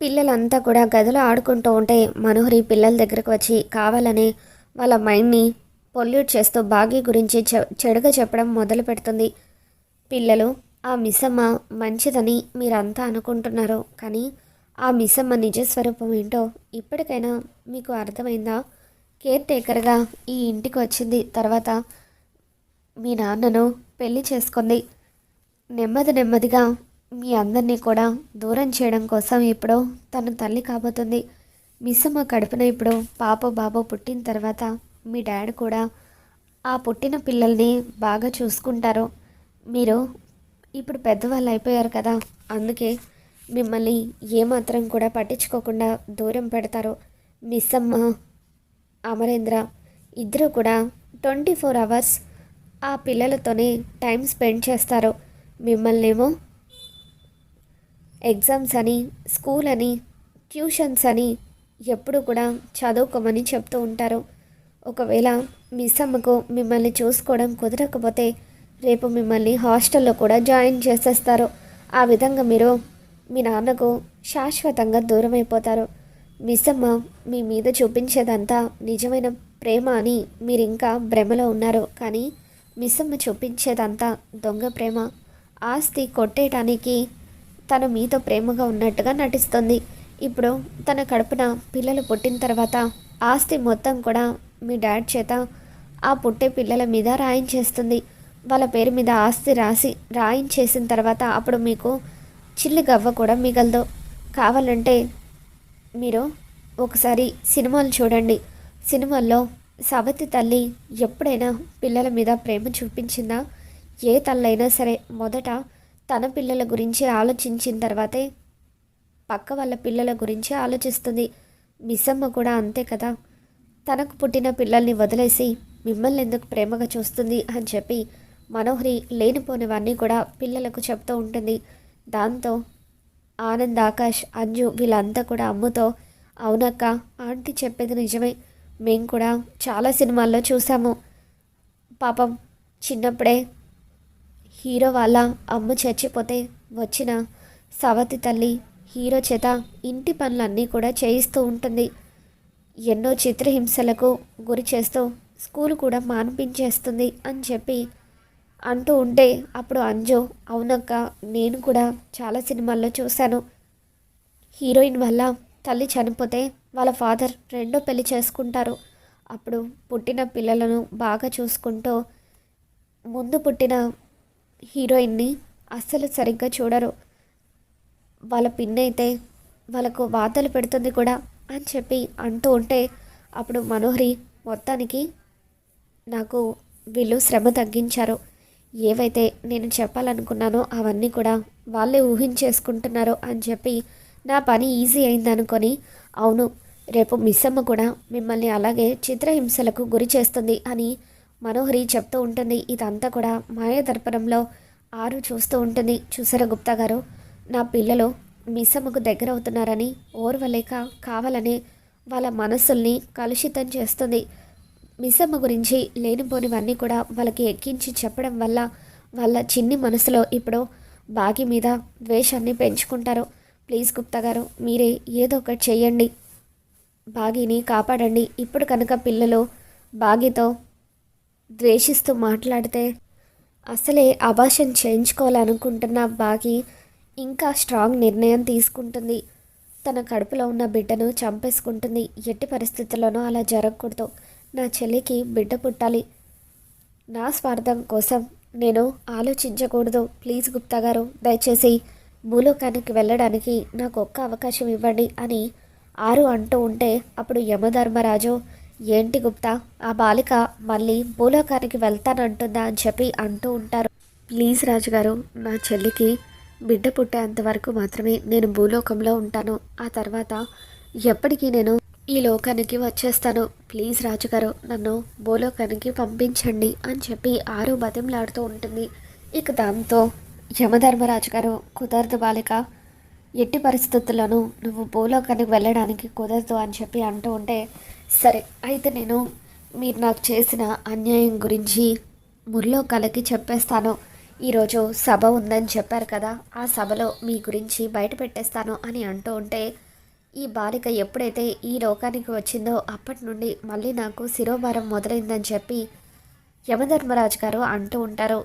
పిల్లలంతా కూడా గదిలో ఆడుకుంటూ ఉంటే మనోహరి పిల్లల దగ్గరకు వచ్చి కావాలని వాళ్ళ మైండ్ని పొల్యూట్ చేస్తూ బాగి గురించి చె చెడుగా చెప్పడం మొదలు పెడుతుంది. పిల్లలు ఆ మిసమ్మ మంచిదని మీరంతా అనుకుంటున్నారు కానీ ఆ మిసమ్మ నిజ స్వరూపం ఏంటో ఇప్పటికైనా మీకు అర్థమైందా కేర్ టేకర్గా ఈ ఇంటికి వచ్చింది. తర్వాత మీ నాన్నను పెళ్ళి చేసుకుంది. నెమ్మది నెమ్మదిగా మీ అందరినీ కూడా దూరం చేయడం కోసం ఇప్పుడు తను తల్లి కాబోతుంది. మిస్సమ్మ కడుపున ఇప్పుడు పాప బాబు పుట్టిన తర్వాత మీ డాడీ కూడా ఆ పుట్టిన పిల్లల్ని బాగా చూసుకుంటారు. మీరు ఇప్పుడు పెద్దవాళ్ళు అయిపోయారు కదా అందుకే మిమ్మల్ని ఏమాత్రం కూడా పట్టించుకోకుండా దూరం పెడతారు. మిస్సమ్మ అమరేంద్ర ఇద్దరు కూడా ట్వంటీ ఫోర్ అవర్స్ ఆ పిల్లలతోనే టైం స్పెండ్ చేస్తారు. మిమ్మల్నేమో ఎగ్జామ్స్ అని స్కూల్ అని ట్యూషన్స్ అని ఎప్పుడు కూడా చదువుకోమని చెప్తూ ఉంటారు. ఒకవేళ మిస్ అమ్మకు మిమ్మల్ని చూసుకోవడం కుదరకపోతే రేపు మిమ్మల్ని హాస్టల్లో కూడా జాయిన్ చేసేస్తారు. ఆ విధంగా మీరు మీ నాన్నకు శాశ్వతంగా దూరం అయిపోతారు. మిస్ అమ్మ మీ మీద చూపించేదంతా నిజమైన ప్రేమ అని మీరు ఇంకా భ్రమలో ఉన్నారు. కానీ మిస్ అమ్మ చూపించేదంతా దొంగ ప్రేమ. ఆస్తి కొట్టేయటానికి తను మీతో ప్రేమగా ఉన్నట్టుగా నటిస్తుంది. ఇప్పుడు తన కడుపున పిల్లలు పుట్టిన తర్వాత ఆస్తి మొత్తం కూడా మీ డాడ్ చేత ఆ పుట్టే పిల్లల మీద రాయించేస్తుంది. వాళ్ళ పేరు మీద ఆస్తి రాసి రాయించేసిన తర్వాత అప్పుడు మీకు చిల్లు గవ్వ కూడా మిగలదు. కావాలంటే మీరు ఒకసారి సినిమాలు చూడండి. సినిమాల్లో సవతి తల్లి ఎప్పుడైనా పిల్లల మీద ప్రేమ చూపించిందా? ఏ తల్లైనా సరే మొదట తన పిల్లల గురించి ఆలోచించిన తర్వాతే పక్క వాళ్ళ పిల్లల గురించి ఆలోచిస్తుంది. మిస్సమ్మ కూడా అంతే కదా. తనకు పుట్టిన పిల్లల్ని వదిలేసి మిమ్మల్ని ఎందుకు ప్రేమగా చూస్తుంది అని చెప్పి మనోహరి లేనిపోనివన్నీ కూడా పిల్లలకు చెప్తూ ఉంటుంది. దాంతో ఆనంద్ ఆకాష్ అంజు వీళ్ళంతా కూడా అమ్ముతో అవునక్క ఆంటీ చెప్పేది నిజమే. మేము కూడా చాలా సినిమాల్లో చూసాము. పాపం చిన్నప్పుడే హీరో వాళ్ళ అమ్మ చచ్చిపోతే వచ్చిన సవతి తల్లి హీరో చేత ఇంటి పనులన్నీ కూడా చేయిస్తూ ఉంటుంది. ఎన్నో చిత్రహింసలకు గురి చేస్తూ స్కూల్ కూడా మాన్పించేస్తుంది అని చెప్పి అంటూ ఉంటే అప్పుడు అంజు అవునక్క నేను కూడా చాలా సినిమాల్లో చూశాను. హీరోయిన్ వల్ల తల్లి చనిపోతే వాళ్ళ ఫాదర్ రెండో పెళ్ళి చేసుకుంటారు. అప్పుడు పుట్టిన పిల్లలను బాగా చూసుకుంటూ ముందు పుట్టిన హీరోయిన్ని అస్సలు సరిగ్గా చూడరు. వాళ్ళ పిన్నైతే వాళ్ళకు వాతలు పెడుతుంది కూడా అని చెప్పి అంటూ ఉంటే అప్పుడు మనోహరి మొత్తానికి నాకు వీళ్ళు శ్రమ తగ్గించారు. ఏవైతే నేను చెప్పాలనుకున్నానో అవన్నీ కూడా వాళ్ళే ఊహించేసుకుంటున్నారు అని చెప్పి నా పని ఈజీ అయిందనుకొని అవును రేపు మిస్సమ్మ కూడా మిమ్మల్ని అలాగే చిత్రహింసలకు గురి చేస్తుంది అని మనోహరి చెప్తూ ఉంటుంది ఇదంతా కూడా మాయదర్పణంలో ఆరు చూస్తూ ఉంటుంది. చూసారా గుప్తా గారు? నా పిల్లలు మిస్సమ్మకు దగ్గర అవుతున్నారని ఓర్వలేక కావాలని వాళ్ళ మనస్సుల్ని కలుషితం చేస్తుంది. మిస్సమ్మ గురించి లేనిపోనివన్నీ కూడా వాళ్ళకి ఎక్కించి చెప్పడం వల్ల వాళ్ళ చిన్ని మనసులో ఇప్పుడు బాగి మీద ద్వేషాన్ని పెంచుకుంటారు. ప్లీజ్ గుప్తా గారు మీరే ఏదో ఒకటి చెయ్యండి. బాగిని కాపాడండి. ఇప్పుడు కనుక పిల్లలు బాగితో ద్వేషిస్తూ మాట్లాడితే అసలే అభాషణ చేయించుకోవాలనుకుంటున్న బాగి ఇంకా స్ట్రాంగ్ నిర్ణయం తీసుకుంటుంది. తన కడుపులో ఉన్న బిడ్డను చంపేసుకుంటుంది. ఎట్టి పరిస్థితుల్లోనూ అలా జరగకూడదు. నా చెల్లికి బిడ్డ పుట్టాలి. నా స్వార్థం కోసం నేను ఆలోచించకూడదు. ప్లీజ్ గుప్తా గారు దయచేసి భూలోకానికి వెళ్ళడానికి నాకు ఒక్క అవకాశం ఇవ్వండి అని ఆరు అంటూ ఉంటే అప్పుడు యమధర్మరాజు ఏంటి గుప్తా? ఆ బాలిక మళ్ళీ భూలోకానికి వెళ్తానంటుందా అని చెప్పి అంటూ ఉంటారు. ప్లీజ్ రాజుగారు నా చెల్లికి బిడ్డ పుట్టేంత వరకు మాత్రమే నేను భూలోకంలో ఉంటాను. ఆ తర్వాత ఎప్పటికీ నేను ఈ లోకానికి వచ్చేస్తాను. ప్లీజ్ రాజుగారు నన్ను భూలోకానికి పంపించండి అని చెప్పి ఆరు బతిమలాడుతూ ఉంటుంది. ఇక దాంతో యమధర్మరాజు గారు కుదరదు బాలిక ఎట్టి పరిస్థితుల్లోనూ నువ్వు భూలోకానికి వెళ్ళడానికి కుదరదు అని చెప్పి అంటూ ఉంటే సరే అయితే నేను మీరు నాకు చేసిన అన్యాయం గురించి ముర్లోకాలకి చెప్పేస్తాను. ఈరోజు సభ ఉందని చెప్పారు కదా ఆ సభలో మీ గురించి బయట పెట్టేస్తాను అని అంటూ ఉంటే ఈ బాలిక ఎప్పుడైతే ఈ లోకానికి వచ్చిందో అప్పటి నుండి మళ్ళీ నాకు శిరోభారం మొదలైందని చెప్పి యమధర్మరాజు గారు అంటూ ఉంటారు.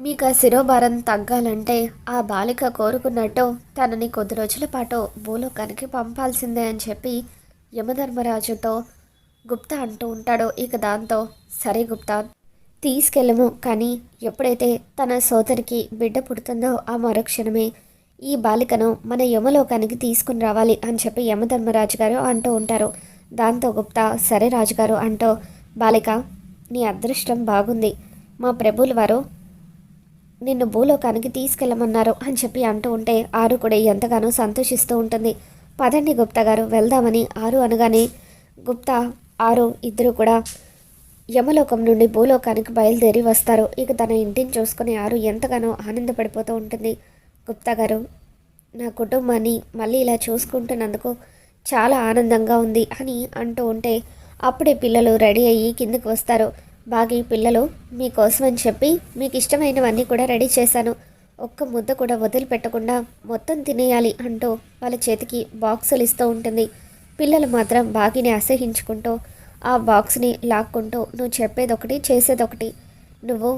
మీకు ఆ శిరోభారం తగ్గాలంటే ఆ బాలిక కోరుకున్నట్టు తనని కొద్ది రోజుల పాటు భూలోకానికి పంపాల్సిందే అని చెప్పి యమధర్మరాజుతో గుప్తా అంటూ ఉంటాడో. ఇక దాంతో సరే గుప్తా తీసుకెళ్ళము. కానీ ఎప్పుడైతే తన సోదరికి బిడ్డ పుడుతుందో ఆ మరుక్షణమే ఈ బాలికను మన యమలోకానికి తీసుకుని రావాలి అని చెప్పి యమధర్మరాజు గారు అంటూ ఉంటారు. దాంతో గుప్తా సరే రాజుగారు అంటూ బాలిక నీ అదృష్టం బాగుంది. మా ప్రభుల వారు నిన్ను భూలోకానికి తీసుకెళ్ళమన్నారు అని చెప్పి అంటూ ఉంటే ఆరు కూడా ఎంతగానో సంతోషిస్తూ ఉంటుంది. పదండి గుప్తా గారు వెళ్దామని ఆరు అనగానే గుప్తా ఆరు ఇద్దరు కూడా యమలోకం నుండి భూలోకానికి బయలుదేరి వస్తారు. ఇక తన ఇంటిని చూసుకుని ఆరు ఎంతగానో ఆనందపడిపోతూ ఉంటుంది. గుప్తా గారు నా కుటుంబాన్ని మళ్ళీ ఇలా చూసుకుంటున్నందుకు చాలా ఆనందంగా ఉంది అని అంటూ ఉంటే అప్పుడే పిల్లలు రెడీ అయ్యి కిందకు వస్తారు. బాగి పిల్లలు మీకోసం అని చెప్పి మీకు ఇష్టమైనవన్నీ కూడా రెడీ చేశాను. ఒక్క ముద్ద కూడా వదిలిపెట్టకుండా మొత్తం తినేయాలి అంటూ వాళ్ళ చేతికి బాక్సులు ఇస్తూ ఉంటుంది. పిల్లలు మాత్రం బాగిని అసహించుకుంటూ ఆ బాక్స్ని లాక్కుంటూ నువ్వు చెప్పేదొకటి చేసేదొకటి. నువ్వు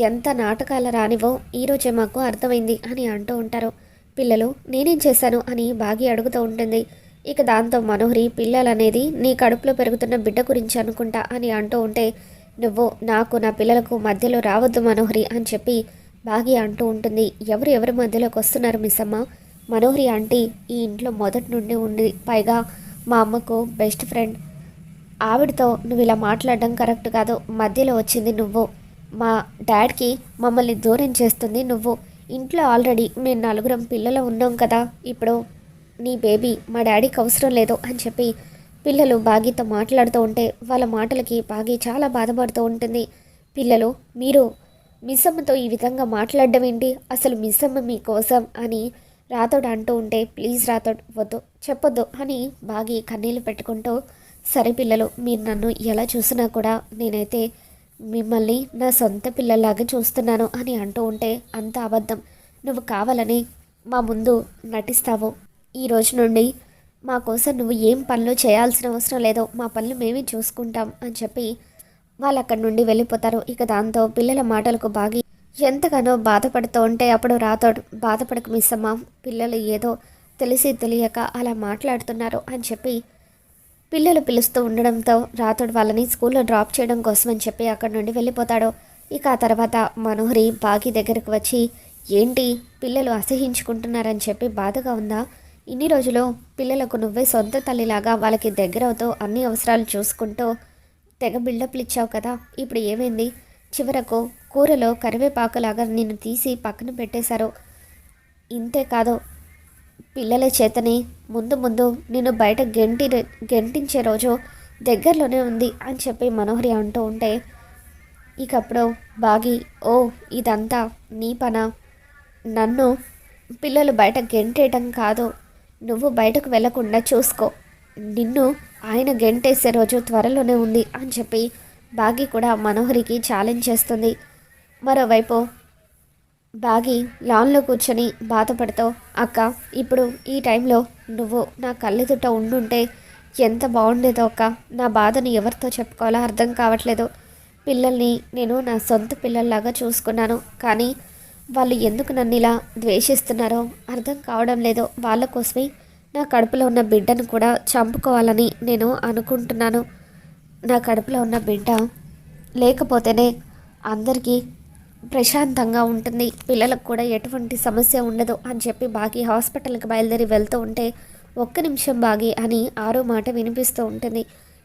ఎంత నాటకాల రానివో ఈరోజే మాకు అర్థమైంది అని అంటూ ఉంటారు. పిల్లలు నేనేం చేశాను అని బాగి అడుగుతూ ఉంటుంది. ఇక దాంతో మనోహరి పిల్లలనేది నీ కడుపులో పెరుగుతున్న బిడ్డ గురించి అనుకుంటా అని అంటూ ఉంటే నువ్వు నాకు నా పిల్లలకు మధ్యలో రావద్దు మనోహరి అని చెప్పి బాగి అంటూ ఉంటుంది. ఎవరు ఎవరి మధ్యలోకి వస్తున్నారు మిస్ అమ్మ? మనోహరి ఆంటీ ఈ ఇంట్లో మొదటి నుండి ఉంది. పైగా మా అమ్మకు బెస్ట్ ఫ్రెండ్ ఆవిడతో నువ్వు ఇలా మాట్లాడడం కరెక్ట్ కాదు. మధ్యలో వచ్చింది నువ్వు. మా డాడ్కి మమ్మల్ని దూరం చేస్తుంది నువ్వు. ఇంట్లో ఆల్రెడీ మేము నలుగురం పిల్లలు ఉన్నాం కదా. ఇప్పుడు నీ బేబీ మా డాడీకి అవసరం లేదు అని చెప్పి పిల్లలు బాగీతో మాట్లాడుతూ ఉంటే వాళ్ళ మాటలకి బాగి చాలా బాధపడుతూ ఉంటుంది. పిల్లలు మీరు మిస్సమ్మతో ఈ విధంగా మాట్లాడడం ఏంటి? అసలు మిస్సమ్మ మీకోసం అని రాతోడు అంటూ ఉంటే ప్లీజ్ రాతోడు వద్దు చెప్పొద్దు అని బాగి కన్నీళ్ళు పెట్టుకుంటూ సరే పిల్లలు మీరు నన్ను ఎలా చూసినా కూడా నేనైతే మిమ్మల్ని నా సొంత పిల్లల్లాగా చూస్తున్నాను అని అంటూ ఉంటే అంత అబద్ధం. నువ్వు కావాలని మా ముందు నటిస్తావు. ఈ రోజు నుండి మా కోసం నువ్వు ఏం పనులు చేయాల్సిన అవసరం లేదో మా పనులు మేమే చూసుకుంటాం అని చెప్పి వాళ్ళు అక్కడి నుండి వెళ్ళిపోతారు. ఇక దాంతో పిల్లల మాటలకు బాగి ఎంతగానో బాధపడుతూ ఉంటే అప్పుడు రాతోడు బాధపడకు మిస్సమ్మ పిల్లలు ఏదో తెలిసి తెలియక అలా మాట్లాడుతున్నారు అని చెప్పి పిల్లలు పిలుస్తూ ఉండడంతో రాతోడు వాళ్ళని స్కూల్లో డ్రాప్ చేయడం కోసం అని చెప్పి అక్కడ నుండి వెళ్ళిపోతాడు. ఇక ఆ తర్వాత మనోహరి బాగి దగ్గరకు వచ్చి ఏంటి పిల్లలు అసహించుకుంటున్నారని చెప్పి బాధగా ఉందా? ఇన్ని రోజులు పిల్లలకు నువ్వే సొంత తల్లిలాగా వాళ్ళకి దగ్గరవుతూ అన్ని అవసరాలు చూసుకుంటూ తెగ బిల్డప్లు ఇచ్చావు కదా ఇప్పుడు ఏమైంది? చివరకు కూరలో కరివేపాకులాగా నిన్ను తీసి పక్కన పెట్టేశారు. ఇంతే కాదు పిల్లల చేతని ముందు ముందు నేను బయట గెంటి గెంటించే రోజు దగ్గరలోనే ఉంది అని చెప్పి మనోహరి అంటూ ఉంటే ఇకప్పుడు బాగి ఓ ఇదంతా నీ పన? నన్ను పిల్లలు బయట గెంటేయటం కాదు నువ్వు బయటకు వెళ్ళకుండా చూసుకో. నిన్ను ఆయన గెంటేసే రోజు త్వరలోనే ఉంది అని చెప్పి బాగి కూడా మనోహరికి ఛాలెంజ్ చేస్తుంది. మరోవైపు బాగి లాన్లో కూర్చొని బాధపడుతూ అక్క ఇప్పుడు ఈ టైంలో నువ్వు నా కళ్ళెదుట ఉండుంటే ఎంత బాగుండేదో అక్క. నా బాధను ఎవరితో చెప్పుకోవాలో అర్థం కావట్లేదు. పిల్లల్ని నేను నా సొంత పిల్లల్లాగా చూసుకున్నాను. కానీ వాళ్ళు ఎందుకు నన్ను ఇలా ద్వేషిస్తున్నారో అర్థం కావడం లేదు. వాళ్ళ కోసమే నా కడుపులో ఉన్న బిడ్డను కూడా చంపుకోవాలని నేను అనుకుంటున్నాను. నా కడుపులో ఉన్న బిడ్డ లేకపోతేనే అందరికీ ప్రశాంతంగా ఉంటుంది. పిల్లలకు కూడా ఎటువంటి సమస్య ఉండదు అని చెప్పి బాగి హాస్పిటల్కి బయలుదేరి వెళ్తూ ఉంటే ఒక్క నిమిషం బాగి అని ఆరో మాట వినిపిస్తూ ఉంటుంది.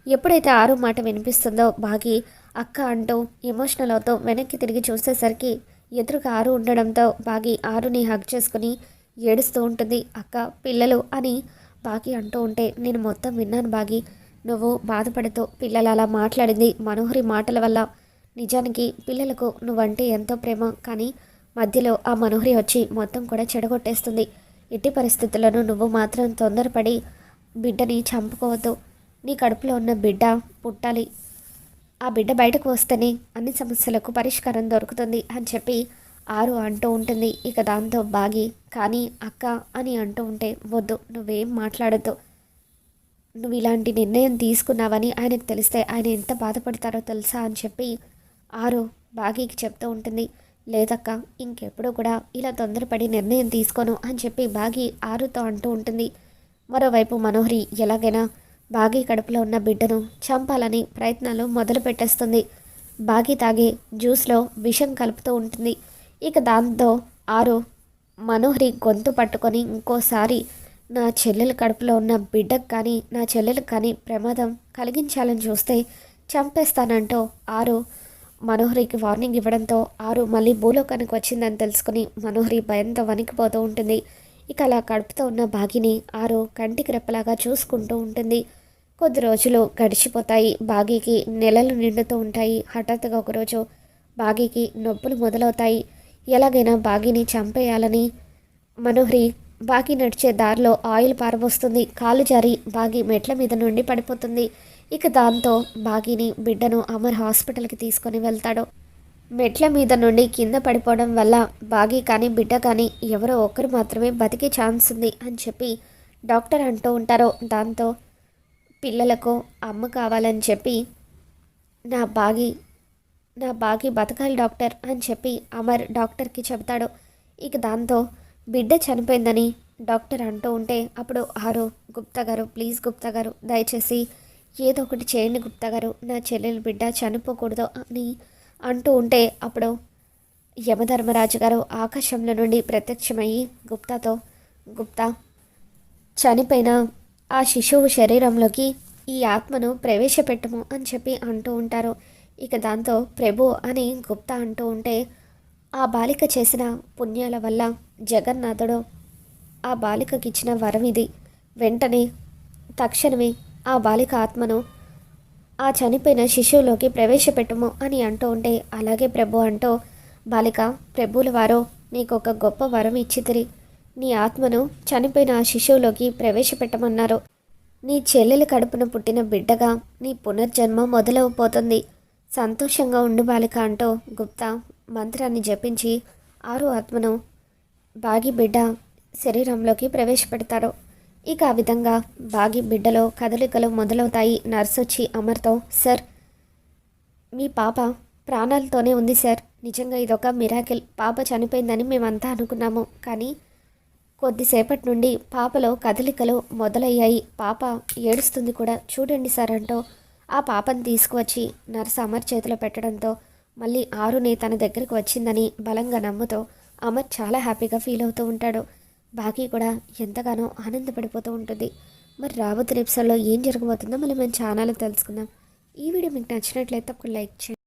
ఎప్పుడైతే ఆరో మాట వినిపిస్తుందో బాగి అక్క అంటూ ఎమోషనల్ అవుతూ వెనక్కి తిరిగి చూసేసరికి ఎదురుగా ఆరు ఉండడంతో బాగి ఆరుని హగ్ చేసుకుని ఏడుస్తూ ఉంటుంది. అక్క పిల్లలు అని బాగి అంటూ ఉంటే నేను మొత్తం విన్నాను బాగి. నువ్వు బాధపడుతూ పిల్లలు అలా మాట్లాడింది మనోహరి మాటల వల్ల. నిజానికి పిల్లలకు నువ్వంటే ఎంతో ప్రేమ కానీ మధ్యలో ఆ మనోహరి వచ్చి మొత్తం కూడా చెడగొట్టేస్తుంది. ఎట్టి పరిస్థితులను నువ్వు మాత్రం తొందరపడి బిడ్డని చంపుకోవద్దు. నీ కడుపులో ఉన్న బిడ్డ పుట్టాలి. ఆ బిడ్డ బయటకు వస్తేనే అన్ని సమస్యలకు పరిష్కారం దొరుకుతుంది అని చెప్పి ఆరు అంటూ ఉంటుంది. ఇక దాంతో బాగి కానీ అక్క అని అంటూ ఉంటే వద్దు నువ్వేం మాట్లాడద్దు. నువ్వు ఇలాంటి నిర్ణయం తీసుకున్నావని ఆయనకు తెలిస్తే ఆయన ఎంత బాధపడతారో తెలుసా అని చెప్పి ఆరు బాగీకి చెప్తూ ఉంటుంది. లేదక్క ఇంకెప్పుడు కూడా ఇలా తొందరపడి నిర్ణయం తీసుకోను అని చెప్పి బాగి ఆరుతో అంటూ ఉంటుంది. మరోవైపు మనోహరి ఎలాగైనా బాగి కడుపులో ఉన్న బిడ్డను చంపాలని ప్రయత్నాలు మొదలు పెట్టేస్తుంది. బాగి తాగే జ్యూస్లో విషం కలుపుతూ ఉంటుంది. ఇక దాంతో ఆరు మనోహరి గొంతు పట్టుకొని ఇంకోసారి నా చెల్లెల కడుపులో ఉన్న బిడ్డకు కానీ నా చెల్లెలకు కానీ ప్రమాదం కలిగించాలని చూస్తే చంపేస్తానంటూ ఆరు మనోహరికి వార్నింగ్ ఇవ్వడంతో ఆరు మళ్ళీ భూలోకానికి వచ్చిందని తెలుసుకుని మనోహరి భయంతో వణికిపోతూ ఉంటుంది. ఇక అలా కడుపుతో ఉన్న బాగిని ఆరు కంటికి రెప్పలాగా చూసుకుంటూ ఉంటుంది. కొద్ది రోజులు గడిచిపోతాయి. బాగీకి నెలలు నిండుతూ ఉంటాయి. హఠాత్తుగా ఒకరోజు బాగీకి నొప్పులు మొదలవుతాయి. ఎలాగైనా బాగీని చంపేయాలని మనోహరి బాగి నడిచే దారిలో ఆయిల్ పారబోస్తుంది. కాలు జారి బాగి మెట్ల మీద నుండి పడిపోతుంది. ఇక దాంతో బాగిని బిడ్డను అమర్ హాస్పిటల్కి తీసుకొని వెళ్తాడు. మెట్ల మీద నుండి కింద పడిపోవడం వల్ల బాగి కానీ బిడ్డ కానీ ఎవరో ఒక్కరు మాత్రమే బతికే ఛాన్స్ ఉంది అని చెప్పి డాక్టర్ అంటూ ఉంటారు. దాంతో పిల్లలకు అమ్మ కావాలని చెప్పి నా బాగి నా బాగి బతకాలి డాక్టర్ అని చెప్పి అమర్ డాక్టర్కి చెబుతాడు. ఇక దాంతో బిడ్డ చనిపోయిందని డాక్టర్ అంటూ ఉంటే అప్పుడు ఆరో గుప్తా గారు ప్లీజ్ గుప్తా గారు దయచేసి ఏదో ఒకటి చేయండి గుప్తా గారు నా చెల్లెలు బిడ్డ చనిపోకూడదు అని అంటూ ఉంటే అప్పుడు యమధర్మరాజు గారు ఆకాశంలో నుండి ప్రత్యక్షమయ్యి గుప్తాతో గుప్తా చనిపోయిన ఆ శిశువు శరీరంలోకి ఈ ఆత్మను ప్రవేశపెట్టము అని చెప్పి అంటూ ఉంటారు. ఇక దాంతో ప్రభు అని గుప్తా అంటూ ఉంటే ఆ బాలిక చేసిన పుణ్యాల వల్ల జగన్నాథుడు ఆ బాలికకి ఇచ్చిన వరం ఇది. వెంటనే తక్షణమే ఆ బాలిక ఆత్మను ఆ చనిపోయిన శిశువులోకి ప్రవేశపెట్టము అని అంటూ ఉంటే అలాగే ప్రభు అంటూ బాలిక ప్రభువుల వారు నీకు ఒక గొప్ప వరం ఇచ్చితిరి నీ ఆత్మను చనిపోయిన ఆ శిశువులోకి ప్రవేశపెట్టమన్నారు. నీ చెల్లెల కడుపున పుట్టిన బిడ్డగా నీ పునర్జన్మ మొదలవపోతుంది సంతోషంగా ఉండు బాలిక అంటూ గుప్తా మంత్రాన్ని జపించి ఆరు ఆత్మను బాగి బిడ్డ శరీరంలోకి ప్రవేశపెడతారు. ఇక ఆ విధంగా బాగి బిడ్డలో కదలికలు మొదలవుతాయి. నర్సు వచ్చి అమర్తో సార్ మీ పాప ప్రాణాలతోనే ఉంది సార్. నిజంగా ఇదొక మిరాకిల్. పాప చనిపోయిందని మేమంతా అనుకున్నాము. కానీ కొద్దిసేపటి నుండి పాపలో కదలికలు మొదలయ్యాయి. పాప ఏడుస్తుంది కూడా. చూడండి సార్ అంటూ ఆ పాపను తీసుకువచ్చి నర్సు అమర్ చేతిలో పెట్టడంతో మళ్ళీ ఆరుని తన దగ్గరికి వచ్చిందని బలంగా నమ్ముతూ అమర్ చాలా హ్యాపీగా ఫీల్ అవుతూ ఉంటాడు. బాకీ కూడా ఎంతగానో ఆనందపడిపోతూ ఉంటుంది. మరి రాబోతున్న ఎపిసోడ్లో ఏం జరగబోతుందో మళ్ళీ మేము ఛానల్లో తెలుసుకుందాం. ఈ వీడియో మీకు నచ్చినట్లయితే తప్పకుండా లైక్ చేయండి.